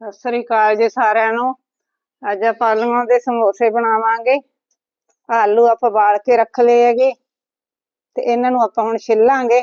ਸਤਿ ਸ੍ਰੀ ਅਕਾਲ ਜੀ ਸਾਰਿਆਂ ਨੂੰ। ਅੱਜ ਆਪਾਂ ਆਲੂਆਂ ਦੇ ਸਮੋਸੇ ਬਣਾਵਾਂਗੇ। ਆਲੂ ਆਪਾਂ ਬਾਲ ਕੇ ਰੱਖ ਲਏ ਹੈਗੇ ਤੇ ਇਹਨਾਂ ਨੂੰ ਆਪਾਂ ਹੁਣ ਛਿੱਲਾਂਗੇ।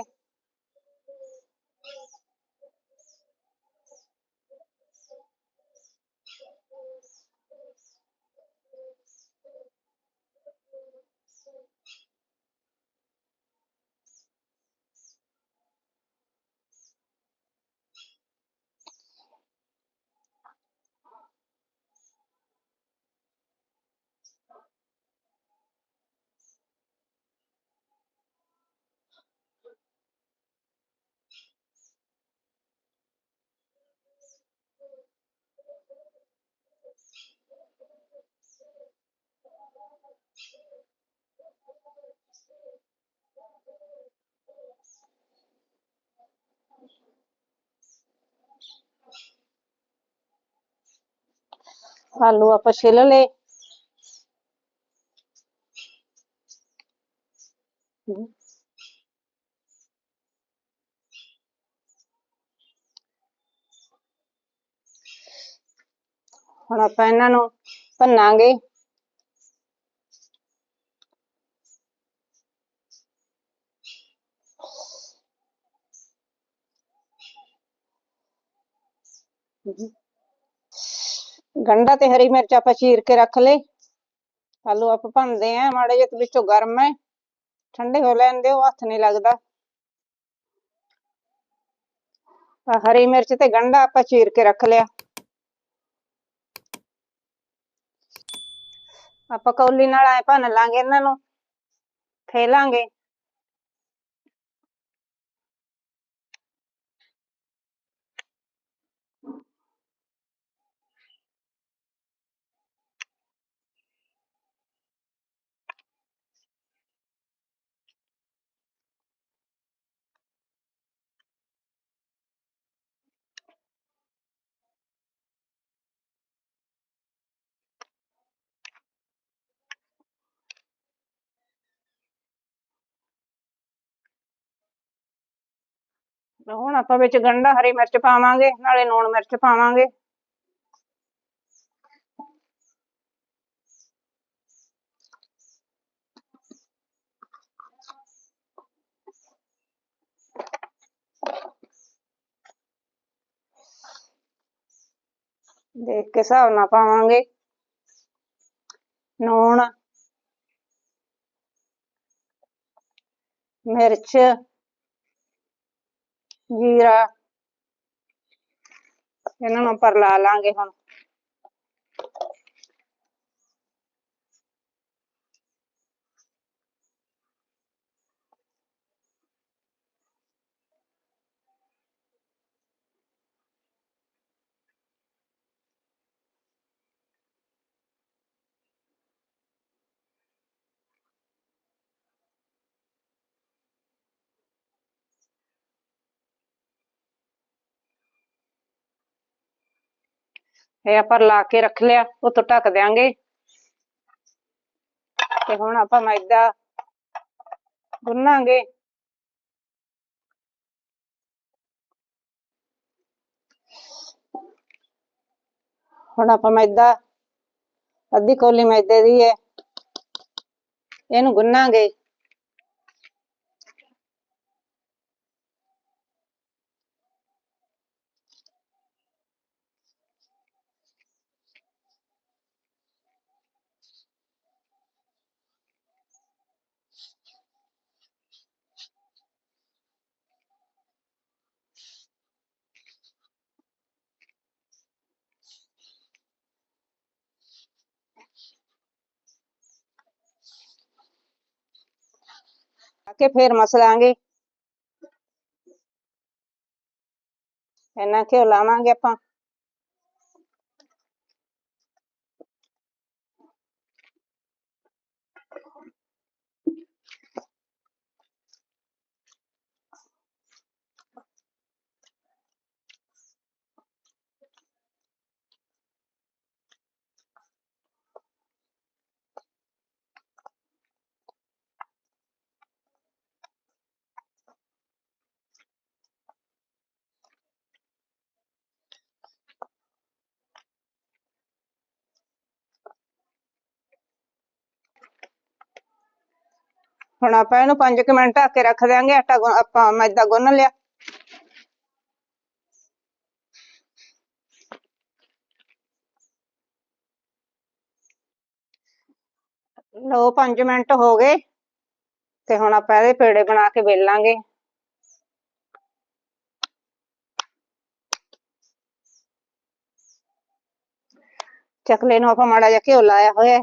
ਆਲੂ ਆਪਾਂ ਛਿੱਲ ਲਏ। ਹੁਣ ਆਪਾਂ ਇਹਨਾਂ ਨੂੰ ਭੰਨਾਂਗੇ। ਗੰਢਾ ਤੇ ਹਰੀ ਮਿਰਚ ਆਪਾਂ ਚੀਰ ਕੇ ਰੱਖ ਲਈ ਆਲੂ ਆਪਾਂ ਭੰਨਦੇ ਆ, ਮਾੜੇ ਜਿਹੇ ਵਿੱਚੋਂ ਗਰਮ ਹੈ ਠੰਡੇ ਹੋ ਲੈਣ ਉਹ ਹੱਥ ਨਹੀਂ ਲੱਗਦਾ। ਆਹ ਹਰੀ ਮਿਰਚ ਤੇ ਗੰਢਾ ਆਪਾਂ ਚੀਰ ਕੇ ਰੱਖ ਲਿਆ। ਆਪਾਂ ਕੌਲੀ ਨਾਲ ਐ ਭੰਨ ਲਾਂਗੇ ਇਹਨਾਂ ਨੂੰ, ਫੇਲਾਂਗੇ। ਹੁਣ ਆਪਾਂ ਵਿੱਚ ਗੰਢਾ, ਹਰੀ ਮਿਰਚ ਪਾਵਾਂਗੇ, ਨਾਲੇ ਲੂਣ ਮਿਰਚ ਪਾਵਾਂਗੇ। ਦੇਖ ਕੇ ਹਿਸਾਬ ਨਾਲ ਪਾਵਾਂਗੇ। ਲੂਣ, ਮਿਰਚ ਜੀਰਾ ਇਹਨਾਂ ਨੂੰ ਪਰ ਲਾ ਲਾਂਗੇ ਹੁਣ। ਇਹ ਆਪਾਂ ਲਾ ਕੇ ਰੱਖ ਲਿਆ ਉਹ ਤੋਂ ਢੱਕ ਦਿਆਂਗੇ। ਤੇ ਹੁਣ ਆਪਾਂ ਮੈਦਾ ਗੁੰਨਾਂਗੇ। ਹੁਣ ਆਪਾਂ ਮੈਦਾ, ਅੱਧੀ ਕੋਲੀ ਮੈਦੇ ਦੀ ਹੈ, ਇਹਨੂੰ ਗੁੰਨਾਂਗੇ। ਕੇ ਫੇਰ ਮਸਲਾਂਗੇ। ਇਹਨਾਂ ਘਿਓ ਲਾਵਾਂਗੇ ਆਪਾਂ। ਹੁਣ ਆਪਾਂ ਇਹਨੂੰ 5 ਮਿੰਟ ਢੱਕ ਕੇ ਰੱਖ ਦਿਆਂਗੇ, ਆਟਾ ਗੁੰਨ- ਆਪਾਂ ਮੈਦਾ ਗੁੰਨ ਲਿਆ ਲਓ 5 ਮਿੰਟ ਹੋ ਗਏ ਤੇ ਹੁਣ ਆਪਾਂ ਇਹਦੇ ਪੇੜੇ ਬਣਾ ਕੇ ਵੇਲਾਂਗੇ ਚਕਲੇ ਨੂੰ ਆਪਾਂ ਮਾੜਾ ਜਿਹਾ ਘਿਓ ਲਾਇਆ ਹੋਇਆ ਹੈ।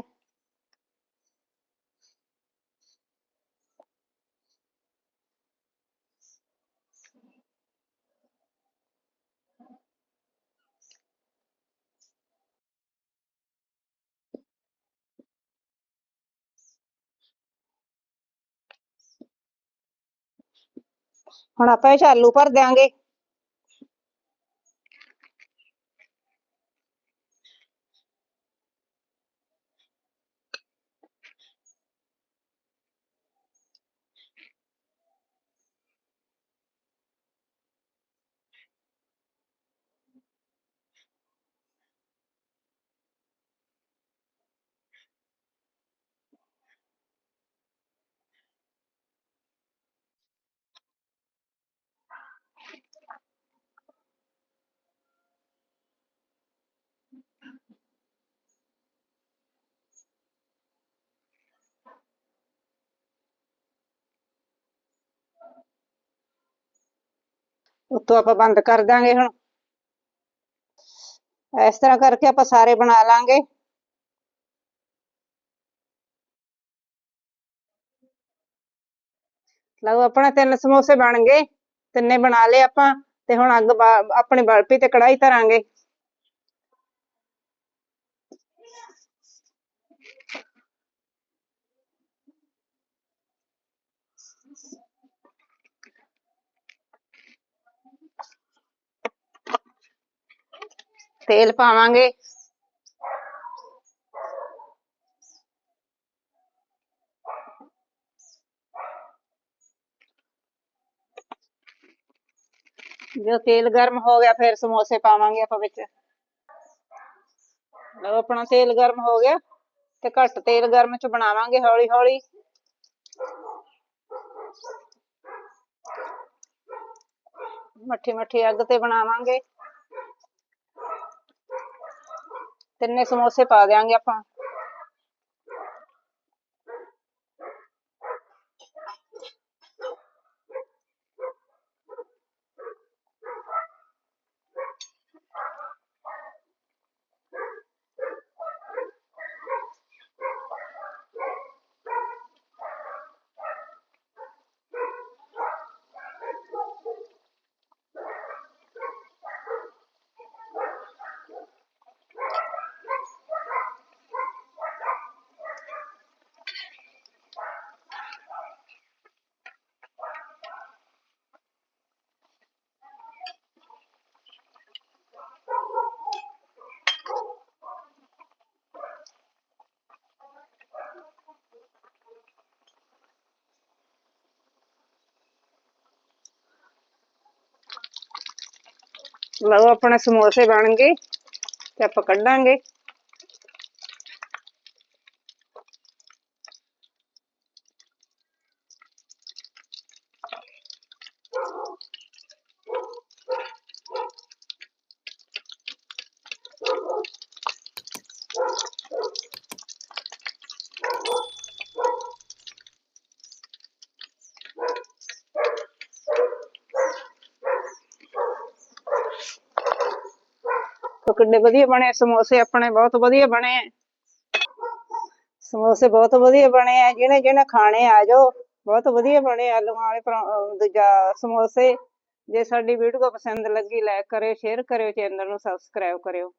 ਹੁਣ ਆਪਾਂ ਇਹ ਭਰ ਦਿਆਂਗੇ। ਉੱਤੋਂ ਆਪਾਂ ਬੰਦ ਕਰ ਦਾਂਗੇ ਹੁਣ। ਇਸ ਤਰ੍ਹਾਂ ਕਰਕੇ ਆਪਾਂ ਸਾਰੇ ਬਣਾ ਲਾਂਗੇ। ਲਓ, ਆਪਣਾ ਤਿੰਨ ਸਮੋਸੇ ਬਣ ਗਏ। ਤਿੰਨੇ ਬਣਾ ਲਏ ਆਪਾਂ ਤੇ ਹੁਣ ਅੱਗ ਬਾ- ਆਪਣੀ ਬਲਪੀ ਤੇ ਕੜਾਈ ਧਰਾਂਗੇ। ਤੇਲ ਪਾਵਾਂਗੇ ਜਦੋਂ ਤੇਲ ਗਰਮ ਹੋ ਗਿਆ ਫਿਰ ਸਮੋਸੇ ਪਾਵਾਂਗੇ ਆਪਾਂ ਵਿੱਚ ਲਓ ਆਪਣਾ ਤੇਲ ਗਰਮ ਹੋ ਗਿਆ ਤੇ ਘੱਟ ਤੇਲ ਗਰਮ ਚ ਬਣਾਵਾਂਗੇ ਹੌਲੀ ਹੌਲੀ ਮੱਠੀ ਮੱਠੀ ਅੱਗ ਤੇ ਬਣਾਵਾਂਗੇ ਤਿੰਨੇ ਸਮੋਸੇ ਪਾ ਦਿਆਂਗੇ ਆਪਾਂ। ਲਓ ਆਪਣੇ ਸਮੋਸੇ ਬਣ ਗਏ ਤੇ ਆਪਾਂ ਕੱਢਾਂਗੇ। ਤੋ ਕਿੰਨੇ ਵਧੀਆ ਬਣੇ ਸਮੋਸੇ ਆਪਣੇ ਬਹੁਤ ਵਧੀਆ ਬਣੇ ਸਮੋਸੇ ਬਹੁਤ ਵਧੀਆ ਬਣੇ ਆ ਜਿਹਨੇ ਜਿਹਨੇ ਖਾਣੇ ਆ ਜਾਓ ਬਹੁਤ ਵਧੀਆ ਬਣੇ ਆ, ਆਲੂਆਂ ਵਾਲੇ ਦੂਜਾ ਸਮੋਸੇ। ਜੇ ਸਾਡੀ ਵੀਡੀਓ ਪਸੰਦ ਲੱਗੀ ਲਾਈਕ ਕਰਿਓ ਸ਼ੇਅਰ ਕਰਿਓ ਚੈਨਲ ਨੂੰ ਸਬਸਕ੍ਰਾਈਬ ਕਰਿਓ।